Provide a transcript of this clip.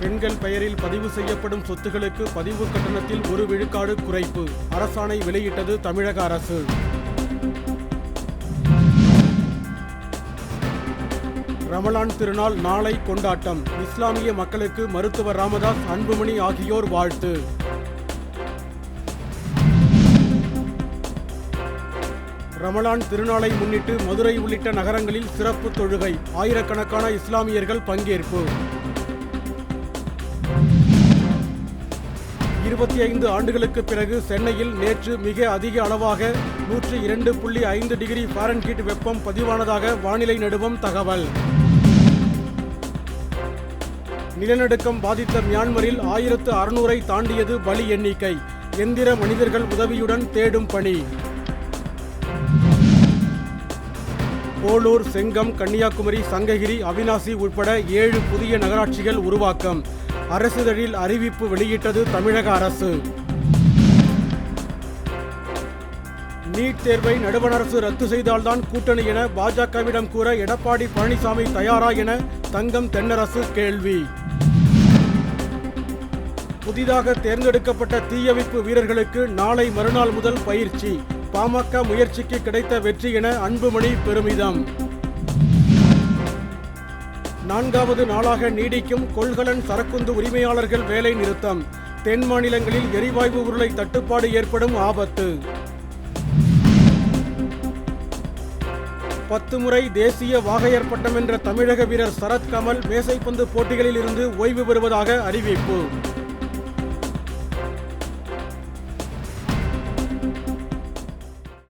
பெண்கள் பெயரில் பதிவு செய்யப்படும் சொத்துகளுக்கு பதிவு கட்டணத்தில் ஒரு விழுக்காடு குறைப்பு. அரசாணை வெளியிட்டது தமிழக அரசு. ரமலான் திருநாள் நாளை கொண்டாட்டம். இஸ்லாமிய மக்களுக்கு மருத்துவர் ராமதாஸ் அன்புமணி ஆகியோர் வாழ்த்து. ரமலான் திருநாளை முன்னிட்டு மதுரை உள்ளிட்ட நகரங்களில் சிறப்பு தொழுகை. ஆயிரக்கணக்கான இஸ்லாமியர்கள் பங்கேற்பு. இருபத்தி ஐந்து ஆண்டுகளுக்கு பிறகு சென்னையில் நேற்று மிக அதிக அளவாக நூற்றி இரண்டு புள்ளி ஐந்து டிகிரி ஃபாரன்ஹீட் வெப்பம் பதிவானதாக வானிலை நடுவம் தகவல். நிலநடுக்கம் பாதித்த மியான்மரில் ஆயிரத்து அறுநூறை தாண்டியது பலி எண்ணிக்கை. எந்திர மனிதர்கள் உதவியுடன் தேடும் பணி. போலூர் செங்கம் கன்னியாகுமரி சங்ககிரி அவினாசி உட்பட ஏழு புதிய நகராட்சிகள் உருவாக்கம். அரசிதழில் அறிவிப்பு வெளியிட்டது தமிழக அரசு. நீட் தேர்வை நடுவண் அரசு ரத்து செய்தால்தான் கூட்டணி என பாஜகவிடம் கூற எடப்பாடி பழனிசாமி தயாரா என தங்கம் தென்னரசு கேள்வி. புதிதாக தேர்ந்தெடுக்கப்பட்ட தீயணைப்பு வீரர்களுக்கு நாளை மறுநாள் முதல் பயிற்சி. பாமக முயற்சிக்கு கிடைத்த வெற்றி என அன்புமணி பெருமிதம். நான்காவது நாளாக நீடிக்கும் கொள்கலன் சரக்குந்து உரிமையாளர்கள் வேலை நிறுத்தம். தென் மாநிலங்களில் எரிவாயு உருளை தட்டுப்பாடு ஏற்படும் ஆபத்து. பத்து முறை தேசிய வாகையர் பட்டம் என்ற தமிழக வீரர் சரத்கமல் மேசைப்பந்து போட்டிகளில் இருந்து ஓய்வு பெறுவதாக அறிவிப்பு.